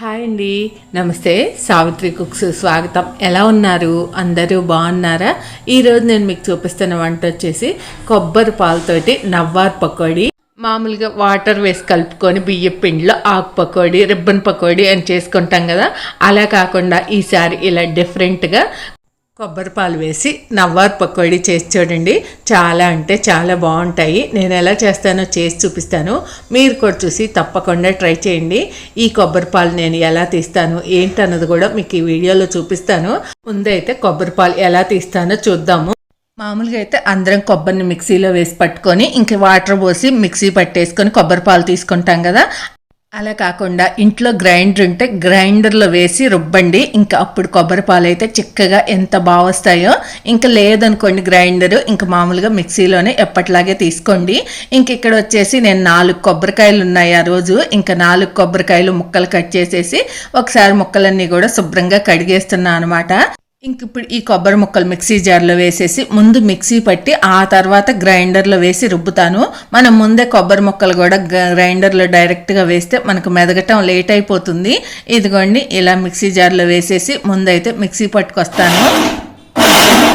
Hi అండి. నమస్తే. Savitri cooks స్వాగతం. ఎలా ఉన్నారు? అందరూ బాగున్నారా? ఈరోజు నేను మీకు చూపిస్తున్న వంట వచ్చేసి కొబ్బరి పాలతోటి నవ్వార్ పకోడీ. మామూలుగా వాటర్ వేసి కలుపుకొని బియ్యం పిండిలో ఆకు పకోడీ రిబ్బన్ పకోడీ అని చేసుకుంటాం కదా. అలా కాకుండా ఈసారి ఇలా డిఫరెంట్గా కొబ్బరి పాలు వేసి నవ్వార్ పకోడీ చేసి చూడండి. చాలా అంటే చాలా బాగుంటాయి. నేను ఎలా చేస్తానో చేసి చూపిస్తాను. మీరు కూడా చూసి తప్పకుండా ట్రై చేయండి. ఈ కొబ్బరి పాలు నేను ఎలా తీస్తాను ఏంటన్నది కూడా మీకు ఈ వీడియోలో చూపిస్తాను. ముందైతే కొబ్బరి పాలు ఎలా తీస్తానో చూద్దాము. మామూలుగా అయితే అందరం కొబ్బరిని మిక్సీలో వేసి పట్టుకొని ఇంక వాటర్ పోసి మిక్సీ పట్టేసుకొని కొబ్బరి పాలు తీసుకుంటాం కదా. అలా కాకుండా ఇంట్లో గ్రైండర్ ఉంటే గ్రైండర్లో వేసి రుబ్బండి ఇంకా అప్పుడు కొబ్బరి పాలు అయితే చిక్కగా ఎంత బాగా వస్తాయో ఇంకా లేదనుకోండి గ్రైండర్ ఇంకా మామూలుగా మిక్సీలోనే ఎప్పటిలాగే తీసుకోండి. ఇంక ఇక్కడ వచ్చేసి నేను నాలుగు కొబ్బరికాయలు ఉన్నాయి ఆ రోజు. ఇంకా నాలుగు కొబ్బరికాయలు ముక్కలు కట్ చేసేసి ఒకసారి ముక్కలన్నీ కూడా శుభ్రంగా కడిగేస్తున్నాను అనమాట. ఇంక ఇప్పుడు ఈ కొబ్బరి ముక్కలు మిక్సీ జార్లో వేసేసి ముందు మిక్సీ పట్టి ఆ తర్వాత గ్రైండర్లో వేసి రుబ్బుతాను. మనం ముందే కొబ్బరి ముక్కలు కూడా గ్రైండర్లో డైరెక్ట్గా వేస్తే మనకు మెదగటం లేట్ అయిపోతుంది. ఇదిగోండి ఇలా మిక్సీ జార్లో వేసేసి ముందైతే మిక్సీ పట్టుకొస్తాను.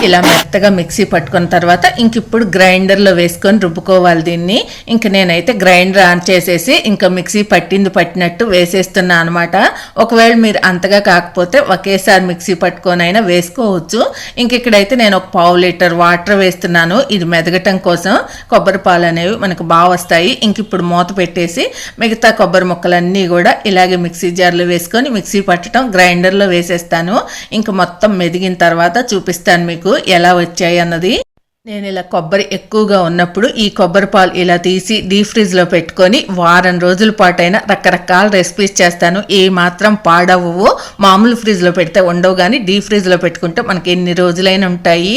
ఇలా మెత్తగా మిక్సీ పట్టుకున్న తర్వాత ఇంక ఇప్పుడు గ్రైండర్లో వేసుకొని రుబ్బుకోవాలి దీన్ని. ఇంక నేనైతే గ్రైండర్ ఆన్ చేసేసి ఇంకా మిక్సీ పట్టింది పట్టినట్టు వేసేస్తున్నా అనమాట ఒకవేళ మీరు అంతగా కాకపోతే ఒకేసారి మిక్సీ పట్టుకొనైనా వేసుకోవచ్చు. ఇంక ఇక్కడైతే నేను ఒక పావు లీటర్ వాటర్ వేస్తున్నాను. ఇది మెదగటం కోసం కొబ్బరి పాలు అనేవి మనకు బాగా వస్తాయి. ఇంక ఇప్పుడు మూత పెట్టేసి మిగతా కొబ్బరి ముక్కలన్నీ కూడా ఇలాగే మిక్సీ జార్లో వేసుకొని మిక్సీ పట్టడం గ్రైండర్లో వేసేస్తాను. ఇంక మొత్తం మెదిగిన తర్వాత చూపిస్తాను మీకు. ఎలా వచ్చాయి అన్నది నేను ఇలా కొబ్బరి ఎక్కువగా ఉన్నప్పుడు ఈ కొబ్బరి పాలు ఇలా తీసి డీప్ ఫ్రిడ్జ్లో పెట్టుకొని వారం రోజుల పాటైనా రకరకాల రెసిపీస్ చేస్తాను. ఏ మాత్రం పాడవు మామూలు ఫ్రిడ్జ్లో పెడితే ఉండవు కానీ డీప్ ఫ్రిడ్జ్లో పెట్టుకుంటే మనకి ఎన్ని రోజులైనా ఉంటాయి.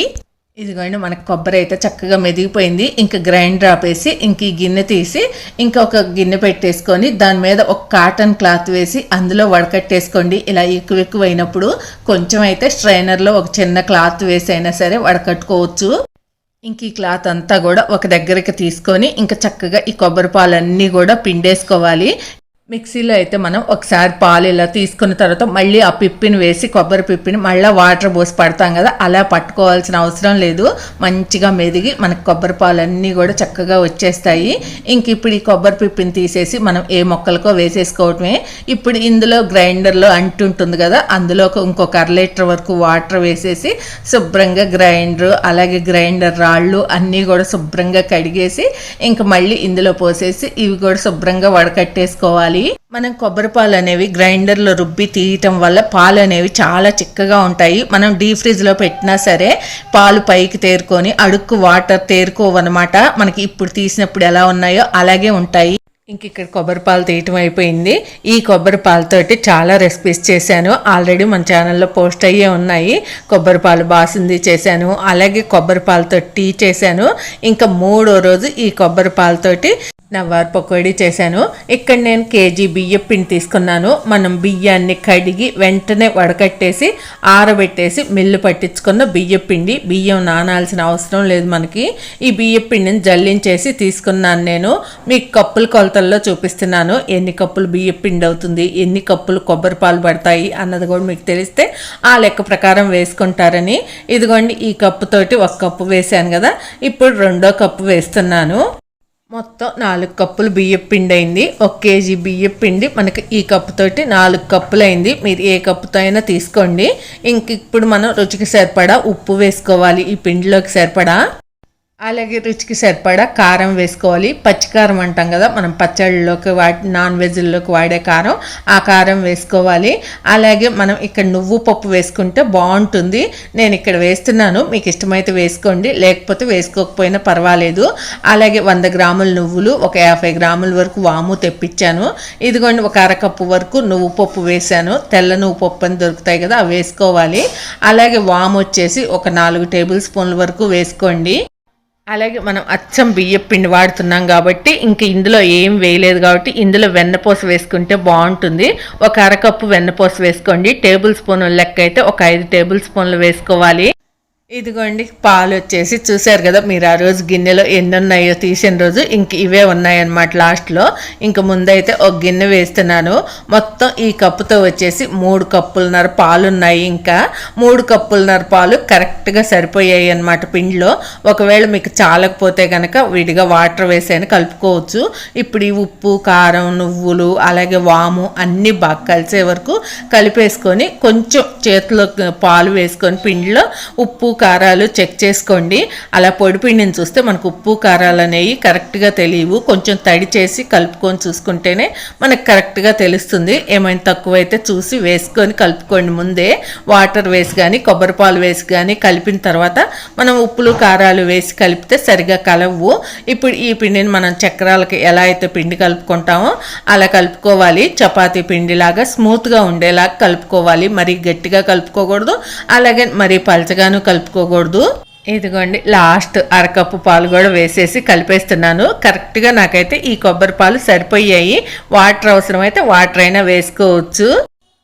ఇదిగోండి మనకు కొబ్బరి అయితే చక్కగా మెదిగిపోయింది. ఇంకా గ్రైండర్ ఆపేసి ఇంక ఈ గిన్నె తీసి ఇంకా ఒక గిన్నె పెట్టేసుకొని దాని మీద ఒక కాటన్ క్లాత్ వేసి అందులో వడకట్టేసుకోండి. ఇలా ఎక్కువ ఎక్కువ అయినప్పుడు కొంచెం అయితే స్ట్రైనర్లో ఒక చిన్న క్లాత్ వేసి అయినా సరే వడకట్టుకోవచ్చు. ఇంక ఈ క్లాత్ అంతా కూడా ఒక దగ్గరికి తీసుకొని ఇంకా చక్కగా ఈ కొబ్బరి పాలన్నీ కూడా పిండేసుకోవాలి. మిక్సీలో అయితే మనం ఒకసారి పాలు ఇలా తీసుకున్న తర్వాత మళ్ళీ ఆ పిప్పిని వేసి కొబ్బరి పిప్పిని మళ్ళీ వాటర్ పోసి పడతాం కదా అలా పట్టుకోవాల్సిన అవసరం లేదు. మంచిగా మెదిగి మనకు కొబ్బరి పాలు అన్నీ కూడా చక్కగా వచ్చేస్తాయి. ఇంక ఇప్పుడు ఈ కొబ్బరి పిప్పిని తీసేసి మనం ఏ మొక్కలకో వేసేసుకోవటమే. ఇప్పుడు ఇందులో గ్రైండర్లో అంటుంటుంది కదా అందులో ఇంకొక అర లీటర్ వరకు వాటర్ వేసేసి శుభ్రంగా గ్రైండర్ అలాగే గ్రైండర్ రాళ్ళు అన్నీ కూడా శుభ్రంగా కడిగేసి ఇంక మళ్ళీ ఇందులో పోసేసి ఇవి కూడా శుభ్రంగా వడకట్టేసుకోవాలి. మనం కొబ్బరి పాలు అనేవి గ్రైండర్లో రుబ్బి తీయటం వల్ల పాలు అనేవి చాలా చిక్కగా ఉంటాయి. మనం డీ ఫ్రిడ్జ్లో పెట్టినా సరే పాలు పైకి తేరుకొని అడుక్కు వాటర్ తేరుకోవన్నమాట. మనకి ఇప్పుడు తీసినప్పుడు ఎలా ఉన్నాయో అలాగే ఉంటాయి. ఇంక ఇక్కడ కొబ్బరి పాలు తీయటం అయిపోయింది. ఈ కొబ్బరి పాలతోటి చాలా రెసిపీస్ చేశాను. ఆల్రెడీ మన ఛానల్లో పోస్ట్ అయ్యే ఉన్నాయి. కొబ్బరి పాలు బాసింది చేశాను. అలాగే కొబ్బరి పాలతో టీ చేశాను. ఇంకా మూడో రోజు ఈ కొబ్బరి పాలతోటి నవ్వారు పకోడీ చేశాను. ఇక్కడ నేను కేజీ బియ్యం పిండి తీసుకున్నాను. మనం బియ్యాన్ని కడిగి వెంటనే వడకట్టేసి ఆరబెట్టేసి మిల్లు పట్టించుకున్న బియ్యం పిండి బియ్యం నానాల్సిన అవసరం లేదు మనకి. ఈ బియ్యం పిండిని జల్లించేసి తీసుకున్నాను నేను. మీకు కప్పుల కొలతల్లో చూపిస్తున్నాను. ఎన్ని కప్పులు బియ్యం పిండి అవుతుంది ఎన్ని కప్పులు కొబ్బరి పాలు పడతాయి అన్నది కూడా మీకు తెలిస్తే ఆ లెక్క ప్రకారం వేసుకుంటారని. ఇదిగోండి ఈ కప్పుతోటి ఒక కప్పు వేసాను కదా. ఇప్పుడు రెండో కప్పు వేస్తున్నాను. మొత్తం నాలుగు కప్పులు బియ్యం పిండి అయింది. ఒక కేజీ బియ్యం పిండి మనకి ఈ కప్పుతోటి నాలుగు కప్పులు అయింది. మీరు ఏ కప్పుతో అయినా తీసుకోండి. ఇంక ఇప్పుడు మనం రుచికి సరిపడా ఉప్పు వేసుకోవాలి ఈ పిండిలోకి సరిపడా. అలాగే రుచికి సరిపడా కారం వేసుకోవాలి. పచ్చికారం అంటాం కదా మనం పచ్చళ్ళలోకి వాడి నాన్ వెజ్లోకి వాడే కారం ఆ కారం వేసుకోవాలి. అలాగే మనం ఇక్కడ నువ్వు పప్పు వేసుకుంటే బాగుంటుంది. నేను ఇక్కడ వేస్తున్నాను మీకు ఇష్టమైతే వేసుకోండి లేకపోతే వేసుకోకపోయినా పర్వాలేదు. అలాగే వంద గ్రాముల నువ్వులు ఒక యాభై గ్రాముల వరకు వాము తెప్పించాను. ఇదిగోండి ఒక అరకప్పు వరకు నువ్వు పప్పు వేశాను. తెల్ల నువ్వు పప్పు అని దొరుకుతాయి కదా అవి వేసుకోవాలి. అలాగే వాము వచ్చేసి ఒక నాలుగు టేబుల్ స్పూన్ల వరకు వేసుకోండి. అలాగే మనం అచ్చం బియ్యం పిండి వాడుతున్నాం కాబట్టి ఇంక ఇందులో ఏం వేయలేదు కాబట్టి ఇందులో వెన్నపూస వేసుకుంటే బాగుంటుంది. ఒక అరకప్పు వెన్నపూస వేసుకోండి. టేబుల్ స్పూన్ లెక్క అయితే ఒక ఐదు టేబుల్ స్పూన్లు వేసుకోవాలి. ఇదిగోండి పాలు వచ్చేసి చూశారు కదా మీరు ఆ రోజు గిన్నెలో ఎన్ని ఉన్నాయో తీసిన రోజు ఇంక ఇవే ఉన్నాయన్నమాట లాస్ట్లో. ఇంక ముందైతే ఒక గిన్నె వేస్తున్నాను. మొత్తం ఈ కప్పుతో వచ్చేసి మూడు కప్పులున్నర పాలు ఉన్నాయి ఇంకా. మూడు కప్పులున్నర పాలు కరెక్ట్గా సరిపోయాయి అనమాట పిండిలో. ఒకవేళ మీకు చాలకపోతే కనుక విడిగా వాటర్ వేసాను కలుపుకోవచ్చు. ఇప్పుడు ఈ ఉప్పు కారం నువ్వులు అలాగే వాము అన్నీ బాగా కలిసే వరకు కలిపేసుకొని కొంచెం చేతిలో పాలు వేసుకొని పిండిలో ఉప్పు కారాలు చెక్ చేసుకోండి. అలా పొడిపిండిని చూస్తే మనకు ఉప్పు కారాలు అనేవి కరెక్ట్గా తెలియవు. కొంచెం తడి చేసి కలుపుకొని చూసుకుంటేనే మనకు కరెక్ట్గా తెలుస్తుంది. ఏమైనా తక్కువైతే చూసి వేసుకొని కలుపుకోండి ముందే. వాటర్ వేసి కానీ కొబ్బరి పాలు వేసి కానీ కలిపిన తర్వాత మనం ఉప్పులు కారాలు వేసి కలిపితే సరిగా కలవు. ఇప్పుడు ఈ పిండిని మనం చక్రాలకి ఎలా అయితే పిండి కలుపుకుంటామో అలా కలుపుకోవాలి. చపాతీ పిండిలాగా స్మూత్గా ఉండేలాగా కలుపుకోవాలి. మరీ గట్టిగా కలుపుకోకూడదు. అలాగే మరీ పలచగాను కలుపు కలుపుకోకూడదు. ఇదిగోండి లాస్ట్ అరకప్పు పాలు కూడా వేసేసి కలిపేస్తున్నాను. కరెక్ట్గా నాకైతే ఈ కొబ్బరి పాలు సరిపోయాయి. వాటర్ అవసరమైతే వాటర్ అయినా వేసుకోవచ్చు.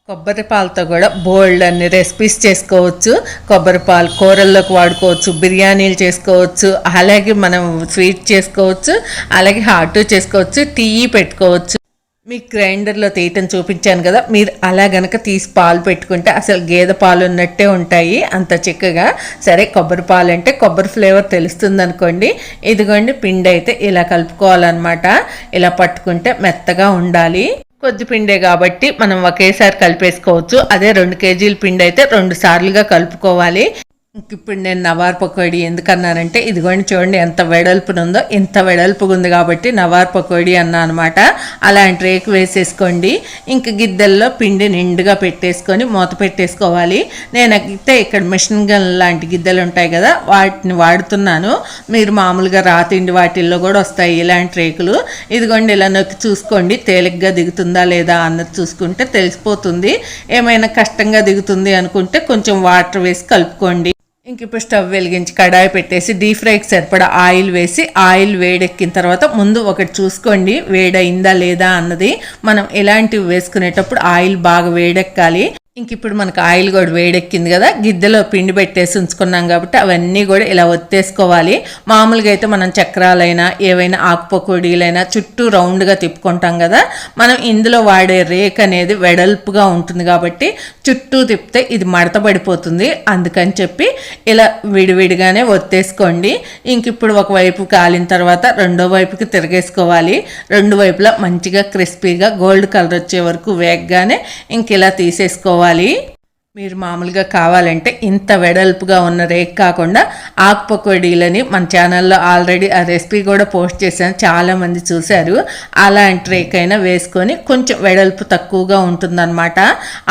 కొబ్బరి పాలతో కూడా బోల్డ్ అన్ని రెసిపీస్ చేసుకోవచ్చు. కొబ్బరి పాలు కూరల్లోకి వాడుకోవచ్చు బిర్యానీలు చేసుకోవచ్చు అలాగే మనం స్వీట్ చేసుకోవచ్చు అలాగే హాట్ చేసుకోవచ్చు టీ పెట్టుకోవచ్చు. మీకు గ్రైండర్లో తీయటం చూపించాను కదా మీరు అలా గనక తీసి పాలు పెట్టుకుంటే అసలు గేదె పాలు ఉన్నట్టే ఉంటాయి అంత చిక్కగా. సరే కొబ్బరి పాలు అంటే కొబ్బరి ఫ్లేవర్ తెలుస్తుంది అనుకోండి ఇదిగోండి పిండి అయితే ఇలా కలుపుకోవాలన్నమాట. ఇలా పట్టుకుంటే మెత్తగా ఉండాలి. కొద్ది పిండే కాబట్టి మనం ఒకేసారి కలిపేసుకోవచ్చు. అదే రెండు కేజీల పిండి అయితే రెండు సార్లుగా కలుపుకోవాలి. ఇప్పుడు నేను నవార్ పకోడీ ఎందుకన్నానంటే ఇదిగోండి చూడండి ఎంత వెడల్పునుందో ఇంత వెడల్పుగా ఉంది కాబట్టి నవార్ పకోడీ అన్నా అనమాట అలాంటి రేకు వేసేసుకోండి. ఇంక గిద్దెల్లో పిండి నిండుగా పెట్టేసుకొని మూత పెట్టేసుకోవాలి. నేను అయితే ఇక్కడ మిషన్ గన్ లాంటి గిద్దెలు ఉంటాయి కదా వాటిని వాడుతున్నాను. మీరు మామూలుగా రాతిండి వాటిల్లో కూడా వస్తాయి ఇలాంటి రేకులు. ఇదిగోండి ఇలా నొక్కి చూసుకోండి. తేలిగ్గా దిగుతుందా లేదా అన్నది చూసుకుంటే తెలిసిపోతుంది. ఏమైనా కష్టంగా దిగుతుంది అనుకుంటే కొంచెం వాటర్ వేసి కలుపుకోండి. ఇంక ఇప్పుడు స్టవ్ వెలిగించి కడాయి పెట్టేసి డీప్ ఫ్రైకి సరిపడా ఆయిల్ వేసి ఆయిల్ వేడెక్కిన తర్వాత ముందు ఒకటి చూసుకోండి వేడైందా లేదా అన్నది మనం ఎలాంటివి వేసుకునేటప్పుడు ఆయిల్ బాగా వేడెక్కాలి. ఇంక ఇప్పుడు మనకు ఆయిల్ కూడా వేడెక్కింది కదా గిద్దెలో పిండి పెట్టేసి ఉంచుకున్నాం కాబట్టి అవన్నీ కూడా ఇలా ఒత్తేసుకోవాలి. మామూలుగా అయితే మనం చక్రాలైనా ఏవైనా ఆకుపకోడీలైనా చుట్టూ రౌండ్గా తిప్పుకుంటాం కదా మనం ఇందులో వాడే రేక్ అనేది వెడల్పుగా ఉంటుంది కాబట్టి చుట్టూ తిప్పితే ఇది మడత పడిపోతుంది. అందుకని చెప్పి ఇలా విడివిడిగానే ఒత్తేసుకోండి. ఇంక ఇప్పుడు ఒకవైపు కాలిన తర్వాత రెండో వైపుకి తిరిగేసుకోవాలి. రెండు వైపులా మంచిగా క్రిస్పీగా గోల్డ్ కలర్ వచ్చే వరకు వేగగానే ఇంక ఇలా తీసేసుకోవాలి. కావాలి. మీరు మామూలుగా కావాలంటే ఇంత వెడల్పుగా ఉన్న రేక్ కాకుండా ఆకు పకోడీలని మన ఛానల్లో ఆల్రెడీ ఆ రెసిపీ కూడా పోస్ట్ చేశాను. చాలామంది చూశారు. అలాంటి రేక్ అయినా వేసుకొని కొంచెం వెడల్పు తక్కువగా ఉంటుందన్నమాట.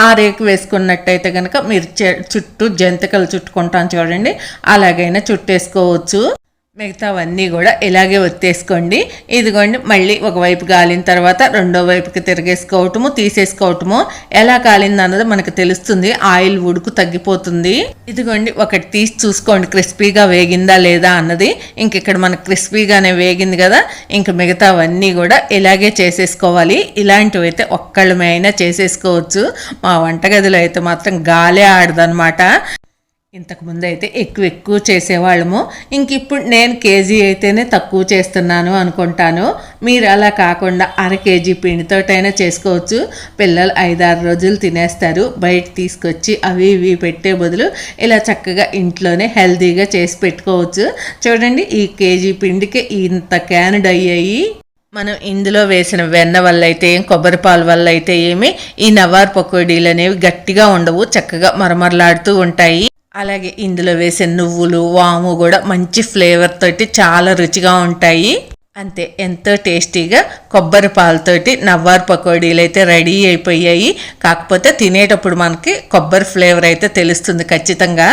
ఆ రేక్ వేసుకున్నట్టయితే కనుక మీరు చుట్టూ జంతికలు చుట్టుకుంటాను చూడండి. అలాగైనా చుట్టేసుకోవచ్చు. మిగతావన్నీ కూడా ఇలాగే ఒత్తేసుకోండి. ఇదిగోండి మళ్ళీ ఒకవైపు కాలిన తర్వాత రెండో వైపుకి తిరిగేసుకోవటము తీసేసుకోవటము. ఎలా కాలింది అన్నది మనకు తెలుస్తుంది. ఆయిల్ ఉడుకు తగ్గిపోతుంది. ఇదిగోండి ఒకటి తీసి చూసుకోండి. క్రిస్పీగా వేగిందా లేదా అన్నది. ఇంక ఇక్కడ మనకు క్రిస్పీగానే వేగింది కదా. ఇంక మిగతావన్నీ కూడా ఇలాగే చేసేసుకోవాలి. ఇలాంటివి అయితే ఒక్కళ్ళమే అయినా చేసేసుకోవచ్చు. మా వంటగదిలో అయితే మాత్రం గాలే ఆడదనమాట ఇంతకుముందు అయితే ఎక్కువ ఎక్కువ చేసేవాళ్ళము. ఇంక ఇప్పుడు నేను కేజీ అయితేనే తక్కువ చేస్తున్నాను అనుకుంటాను. మీరు అలా కాకుండా అర కేజీ పిండితోటైనా చేసుకోవచ్చు. పిల్లలు ఐదారు రోజులు తినేస్తారు. బయట తీసుకొచ్చి అవి ఇవి పెట్టే బదులు ఇలా చక్కగా ఇంట్లోనే హెల్తీగా చేసి పెట్టుకోవచ్చు. చూడండి ఈ కేజీ పిండికి ఇంత క్యానుడ్ అయ్యాయి మనం ఇందులో వేసిన వెన్న వల్ల అయితే ఏం కొబ్బరి పాలు వల్ల అయితే ఏమి ఈ నవార్ పకోడీలు అనేవి గట్టిగా ఉండవు చక్కగా మరమరలాడుతూ ఉంటాయి. అలాగే ఇందులో వేసే నువ్వులు వాము కూడా మంచి ఫ్లేవర్ తోటి చాలా రుచిగా ఉంటాయి. అంతే ఎంతో టేస్టీగా కొబ్బరి పాలతోటి నవ్వారు పకోడీలు అయితే రెడీ అయిపోయాయి. కాకపోతే తినేటప్పుడు మనకి కొబ్బరి ఫ్లేవర్ అయితే తెలుస్తుంది ఖచ్చితంగా.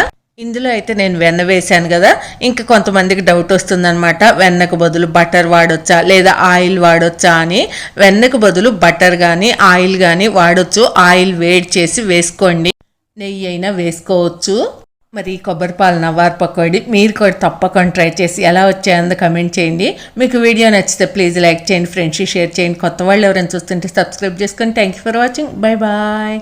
ఇందులో అయితే నేను వెన్న వేశాను కదా ఇంకా కొంతమందికి డౌట్ వస్తుందనమాట వెన్నకు బదులు బటర్ వాడొచ్చా లేదా ఆయిల్ వాడొచ్చా అని. వెన్నకు బదులు బటర్ కానీ ఆయిల్ కానీ వాడొచ్చు ఆయిల్ వేడి చేసి వేసుకోండి. నెయ్యి అయినా వేసుకోవచ్చు. మరి కొబ్బరి పాలు నవ్వారు పకోడి. మీరు కూడా తప్పకుండా ట్రై చేసి ఎలా వచ్చాయని కమెంట్ చేయండి. మీకు వీడియో నచ్చితే ప్లీజ్ లైక్ చేయండి ఫ్రెండ్స్ షేర్ చేయండి. కొత్త వాళ్ళు ఎవరైనా చూస్తుంటే సబ్స్క్రైబ్ చేసుకోండి thank you for watching bye bye